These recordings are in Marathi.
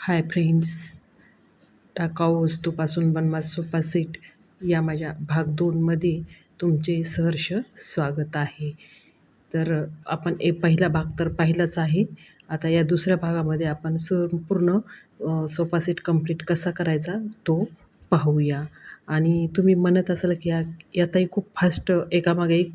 हाय फ्रेंड्स टाकाऊ वस्तूपासून बनवा सोपा सेट. या माझ्या भाग दोनमध्ये तुमचे सहर्ष स्वागत आहे. तर आपण एक पहिला भाग तर पाहिलाच आहे. आता या दुसऱ्या भागामध्ये आपण संपूर्ण अ, सोफा सेट कंप्लीट कसा करायचा तो पाहूया. आणि तुम्ही म्हणत असाल की या यातही खूप फास्ट एकामागे एक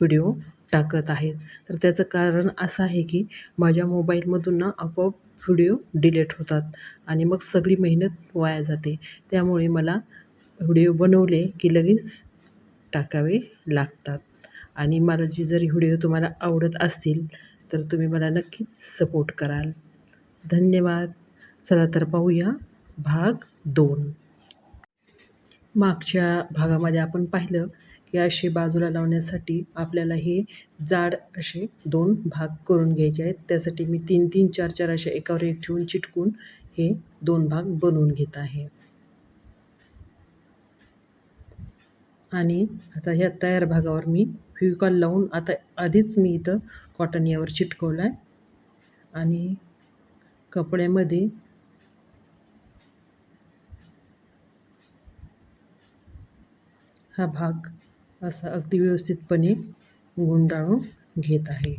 व्हिडिओ टाकत आहेत. तर त्याचं कारण असं आहे की माझ्या मोबाईलमधून ना आपोआप व्हिडिओ डिलीट होतात आणि मग सगळी मेहनत वाया जाते. त्यामुळे मला व्हिडिओ बनवले की लगेच टाकावे लागतात. आणि मला जी जरी व्हिडिओ तुम्हाला आवडत असतील तर तुम्ही मला नक्कीच सपोर्ट कराल. धन्यवाद. चला तर पाहूया भाग दोन. मागच्या भागामध्ये आपण पाहिलं की असे बाजूला लावण्यासाठी आपल्याला हे जाड असे दोन भाग करून घ्यायचे आहेत. त्यासाठी मी तीन तीन चार चार असे एकावर एक ठेवून चिटकून हे दोन भाग बनवून घेत आहे. आणि आता ह्या तयार भागावर मी फिविकॉल लावून आता आधीच मी इथं कॉटन यावर चिटकवलं आहे. आणि कपड्यामध्ये हा भाग असा अगदी व्यवस्थितपणे गुंडाळून घेत आहे.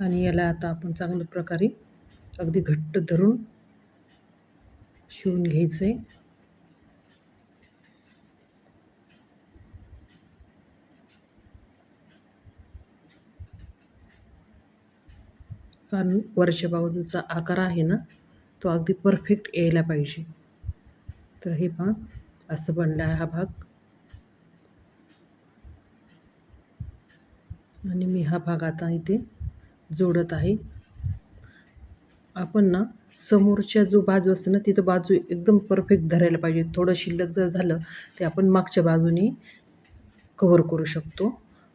आणि याला आता आपण चांगल्या प्रकारे अगदी घट्ट धरून शिवून घ्यायचं आहे कारण वरच्या बाजूचा आकार आहे ना तो अगदी परफेक्ट यायला पाहिजे. तर हे पहा असं बनला आहे हा भाग. आणि मी हा भाग आता इथे जोडत आहे. आपण ना समोरच्या जो बाजू असते ना तिथं बाजू एकदम परफेक्ट धरायला पाहिजे. थोडं शिल्लक जर झालं ते आपण मागच्या बाजूने कवर करू शकतो.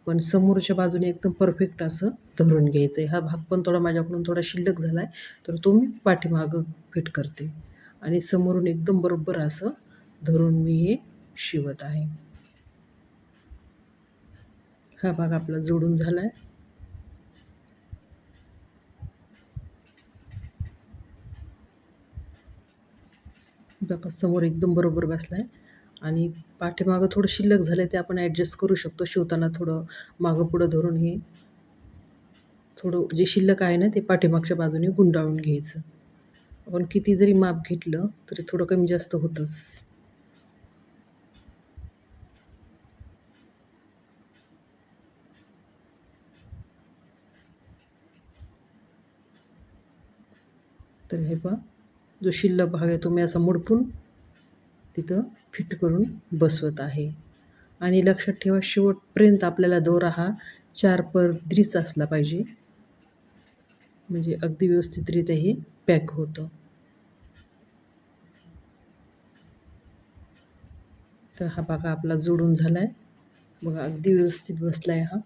पण समोरच्या बाजूने एकदम परफेक्ट असं धरून घ्यायचं आहे हा भाग पण थोडा माझ्याकडून थोडा शिल्लक झाला आहे तर तो मी पाठीमागं फिट करते. आणि समोरून एकदम बरोबर असं धरून मी हे शिवत आहे. हा भाग आपला जोडून झाला आहे बघा समोर एकदम बरोबर बसला आहे आणि पाठीमागं थोडं शिल्लक झालं आहे ते आपण ॲडजस्ट करू शकतो. शिवताना थोडं मागं पुढं धरून हे थोडं जे शिल्लक आहे ना ते पाठीमागच्या बाजूने गुंडाळून घ्यायचं. आपण किती जरी माप घेतलं तरी थोडं कमी जास्त होतंच. तर हे पहा जो शिल्लक भाग आहे तो मी असा मुडपून तिथं फिट करून बसवत आहे. आणि लक्षात ठेवा शेवटपर्यंत आपल्याला दोरा हा चार पदरीच असला पाहिजे. म्हणजे अगदी व्यवस्थितरित्या हे पॅक होतं. तर हा बघा आपला जोडून झाला आहे बघा अगदी व्यवस्थित बसला आहे हा.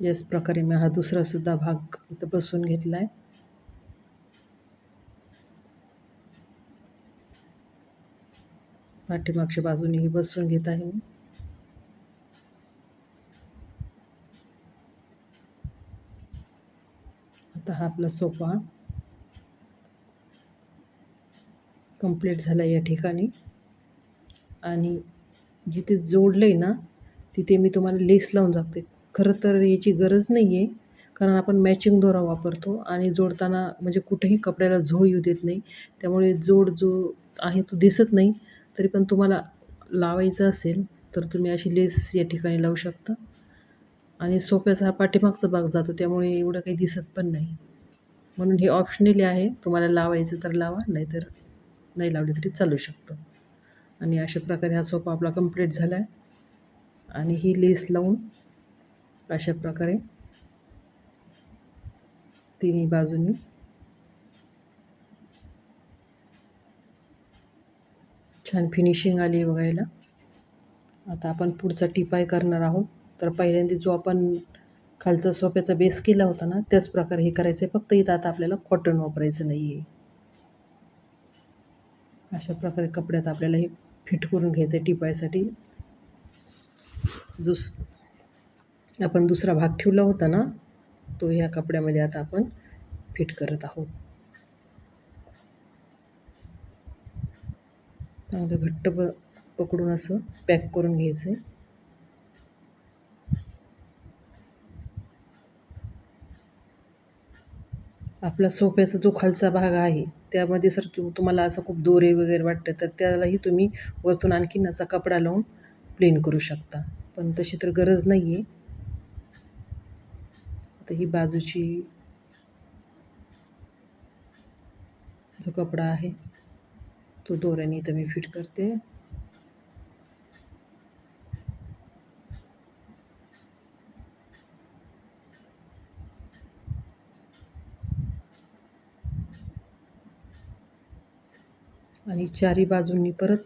याच प्रकारे मी हा दुसरासुद्धा भाग इथं बसवून घेतला आहे पाठीमागच्या बाजूनेही बसून घेत आहे मी. आता हा आपला सोफा कंप्लीट झाला या ठिकाणी. आणि जिथे जोडलं आहे ना तिथे मी तुम्हाला लेस लावून जाते. खरं तर याची गरज नाही आहे कारण आपण मॅचिंग दोरा वापरतो आणि जोडताना म्हणजे कुठेही कपड्याला झोळ येऊ देत नाही. त्यामुळे जोड जो आहे तो दिसत नाही. तरी पण तुम्हाला लावायचं असेल तर तुम्ही अशी लेस या ठिकाणी लावू शकता. आणि सोप्याचा हा पाठीमागचा भाग जातो त्यामुळे एवढं काही दिसत पण नाही. म्हणून हे ऑप्शनली आहे तुम्हाला लावायचं तर लावा नाहीतर नाही लावली तरी चालू शकतं. आणि अशा प्रकारे हा सोपा आपला कंप्लीट झाला आहे. आणि ही लेस लावून अशा प्रकारे तिन्ही बाजूनी छान फिनिशिंग आली आहे बघायला. आता आपण पुढचा टिपाय करणार आहोत. तर पहिल्यांदा जो आपण खालचा सोफ्याचा बेस केला होता ना त्याच प्रकारे हे करायचं आहे फक्त इथं आता आपल्याला कॉटन वापरायचं नाही आहे अशा प्रकारे कपड्यात आपल्याला हे फिट करून घ्यायचं आहे टिपायसाठी. जो आपण दुसरा भाग ठेवला होता ना तो ह्या कपड्यामध्ये आता आपण फिट करत आहोत. चांगलं घट्ट प पकडून असं पॅक करून घ्यायचं. आहे आपला सोफ्याचा जो खालचा भाग आहे त्यामध्ये सर तु तुम्हाला असं खूप दोरे वगैरे वाटतं तर त्यालाही तुम्ही वरतून आणखीन असा कपडा लावून प्लेन करू शकता. पण तशी तर गरज नाही आहे आता ही बाजूची जो कपडा आहे तो दोऱ्याने इथं मी फिट करते. आणि चारी बाजूंनी परत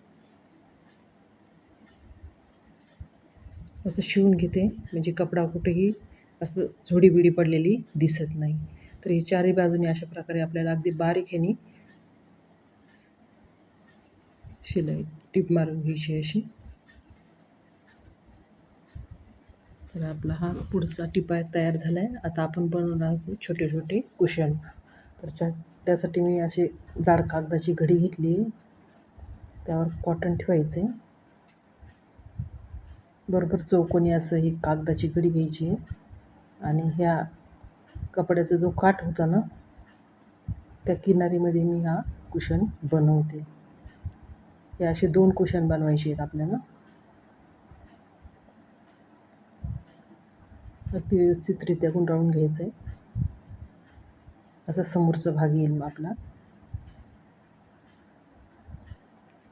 असं शिवून घेते. म्हणजे कपडा कुठेही असं झोडीबिडी पडलेली दिसत नाही. तर ही चारही बाजूनी अशा प्रकारे आपल्याला अगदी बारीक ह्यानी शिलाई टीप मारून घ्यायची अशी. तर आपला हा पुढचा टिपा तयार झाला आहे आता आपण बनवणार आहोत छोटे छोटे कुशन. तर त्या त्यासाठी मी अशी जाड कागदाची घडी घेतली आहे. त्यावर कॉटन ठेवायचे बरोबर चौकोनी असं ही कागदाची घडी घ्यायची आहे. आणि ह्या कपड्याचा जो काठ होता ना त्या किनारीमध्ये मी हा कुशन बनवते. हे असे दोन कुशन बनवायचे आहेत आपल्याला. अगदी व्यवस्थितरित्या गुंडाळून घ्यायचं आहे असा समोरचा भाग येईल मग आपला.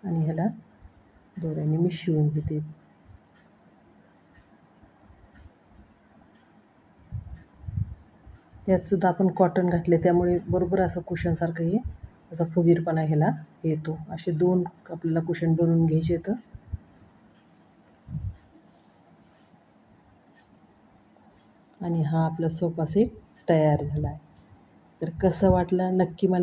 आणि ह्याला दोऱ्याने मी शिवून घेते. यात सुद्धा आपण कॉटन घातले त्यामुळे बरोबर असं कुशनसारखं हे असा फुगीरपणा ह्याला येतो. असे दोन आपल्याला कुशन बनवून घ्यायचे तर आणि हा आपला सोफा सेट तयार झाला आहे तर कसं वाटलं? नक्की मला